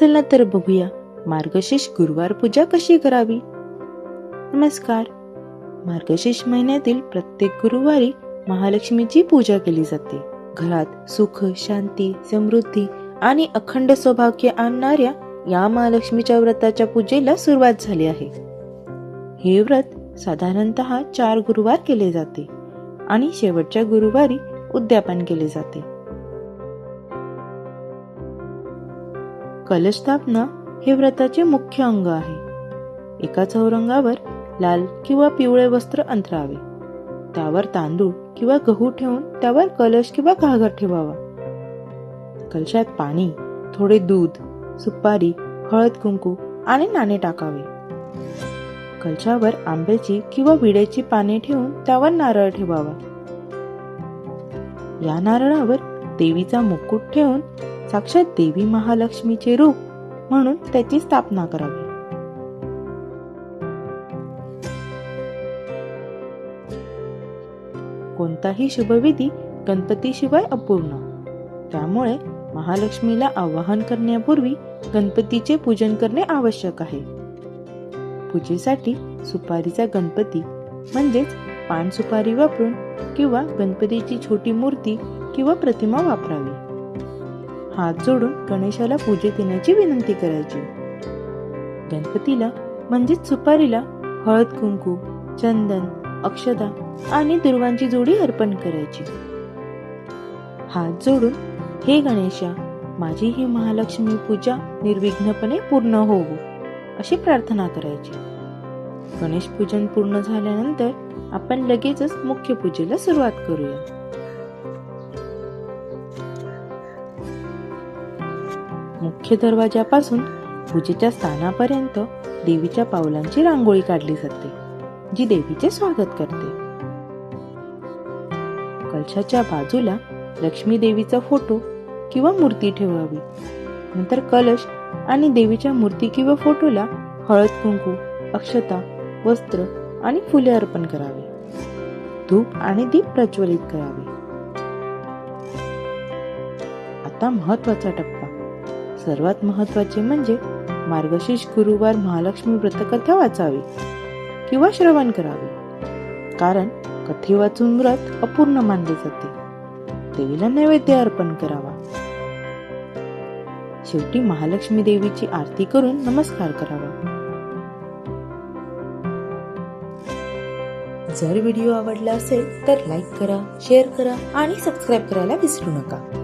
चला तर बघूया. मार्गशीर्ष गुरुवार पूजा कशी करावी? नमस्कार. मार्गशीर्ष महिन्यातील प्रत्येक गुरुवारी महालक्ष्मीची पूजा केली जाते. घरात सुख शांती समृद्धी आणि अखंड सौभाग्य आणणाऱ्या या महालक्ष्मीच्या व्रताच्या पूजेला सुरुवात झाली आहे. हे व्रत साधारणतः चार गुरुवार केले जाते आणि शेवटच्या गुरुवारी उद्यापन केले जाते. कलशस्थापना हे व्रताचे मुख्य अंग आहे. एका चौरंगावर लाल किंवा पिवळे वस्त्र अंतरावे. त्यावर तांदूळ किंवा गहू ठेवून त्यावर कलश किंवा घागर ठेवावा. कलशात पाणी थोडे दूध सुपारी हळद कुंकू आणि नाणे टाकावे. कलशावर आंब्याची किंवा विड्याची पाने ठेवून त्यावर नारळ ठेवावा. या नारळावर देवीचा मुकुट ठेवून साक्षात देवी महालक्ष्मीचे रूप म्हणून त्याची स्थापना करावी. कोणताही शुभविधी गणपतीशिवाय अपूर्ण. त्यामुळे महालक्ष्मीला आवाहन करण्यापूर्वी गणपतीचे पूजन करणे आवश्यक आहे. पूजेसाठी सुपारीचा गणपती म्हणजेच पान सुपारी वापरून किंवा गणपतीची छोटी मूर्ती किंवा प्रतिमा वापरावी. हात जोडून गणेशाला पूजेत येण्याची विनंती करायची. गणपतीला म्हणजेच सुपारीला हळद कुंकू चंदन अक्षदा आणि दुर्वांची जोडी अर्पण करायची. हात जोडून हे गणेशा माझी ही महालक्ष्मी पूजा निर्विघ्नपणे पूर्ण होवो अशी प्रार्थना करायची. गणेश पूजन पूर्ण झाल्यानंतर आपण लगेचच मुख्य पूजेला सुरुवात करूया. मुख्य दरवाजापासून पूजेच्या स्थानापर्यंत देवीच्या पावलांची रांगोळी काढली जाते जी देवीचे स्वागत करते. कलशाच्या बाजूला लक्ष्मी देवीचा फोटो किंवा मूर्ती ठेवावी. नंतर कलश आणि देवीच्या मूर्ती किंवा फोटोला हळद कुंकू अक्षता वस्त्र आणि फुले अर्पण करावे. धूप आणि दीप प्रज्वलित करावे. आता महत्त्वाचा टप्पा. सर्वात महत्त्वाचे म्हणजे मार्गशीर्ष गुरुवार महालक्ष्मी व्रतकथा वाचावी किंवा श्रवण करावे. कारण कथे वाचून व्रत अपूर्ण मानले जाते. देवीला नैवेद्य अर्पण करावा. शेवटी महालक्ष्मी देवीची आरती करून नमस्कार करावा. जर व्हिडिओ आवडला असेल तर लाईक करा शेअर करा आणि सबस्क्राईब करायला विसरू नका.